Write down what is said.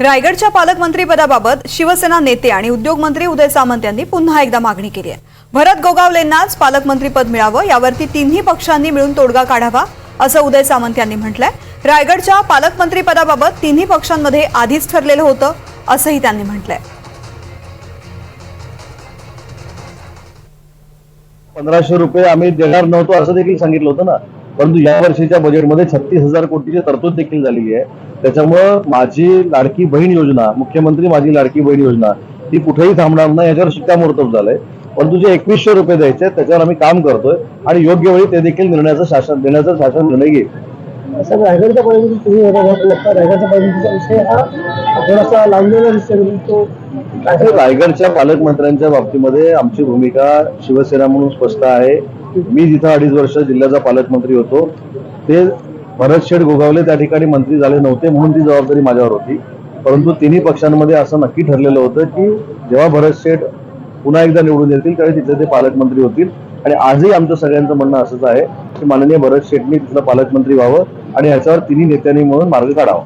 रायगडच्या पालकमंत्रीपदाबाबत शिवसेना नेते आणि उद्योगमंत्री उदय सामंत यांनी पुन्हा एकदा मागणी केली आहे. भरत गोगावलेंनाच पालकमंत्रीपद मिळावं यावरती तिन्ही पक्षांनी मिळून तोडगा काढावा असं उदय सामंत यांनी म्हटलंय. रायगडच्या पालकमंत्रीपदाबाबत तिन्ही पक्षांमध्ये आधीच ठरलेलं होतं असंही त्यांनी म्हटलंय. पंधराशे रुपये आम्ही देणार नव्हतो असं देखील सांगितलं होतं ना. परंतु या वर्षीच्या बजेटमध्ये छत्तीस हजार कोटीची तरतूद देखील झालेली आहे. त्याच्यामुळं माझी लाडकी बहीण योजना मुख्यमंत्री माझी लाडकी बहीण योजना ती कुठेही थांबणार नाही याच्यावर शिक्कामोर्तब झालंय. परंतु जे एकवीसशे रुपये द्यायचे त्याच्यावर आम्ही काम करतोय आणि योग्य वेळी ते देखील निर्णयाचं शासन देण्याचा शासन निर्णय घेईल. रायगडच्या तुम्ही रायगडच्या परिस्थितीचा विषय हा थोडासा लावलेला दिसतो तो आहे रायगडच्या पालकमंत्र्यांच्या बाबतीमध्ये आमची भूमिका शिवसेना म्हणून स्पष्ट आहे. मी जिथं अडीच वर्ष जिल्ह्याचा पालकमंत्री होतो ते भरत शेठ गोगावले त्या ठिकाणी मंत्री झाले नव्हते म्हणून ती जबाबदारी माझ्यावर होती. परंतु तिन्ही पक्षांमध्ये असं नक्की ठरलेलं होतं की जेव्हा भरत शेठ पुन्हा एकदा निवडून येतील त्यावेळी तिथले ते पालकमंत्री होतील. आणि आजही आमचं सगळ्यांचं म्हणणं असंच आहे की माननीय भरत शेठनी तिथलं पालकमंत्री व्हावं आणि ह्याच्यावर तिन्ही नेत्यांनी म्हणून मार्ग काढावा.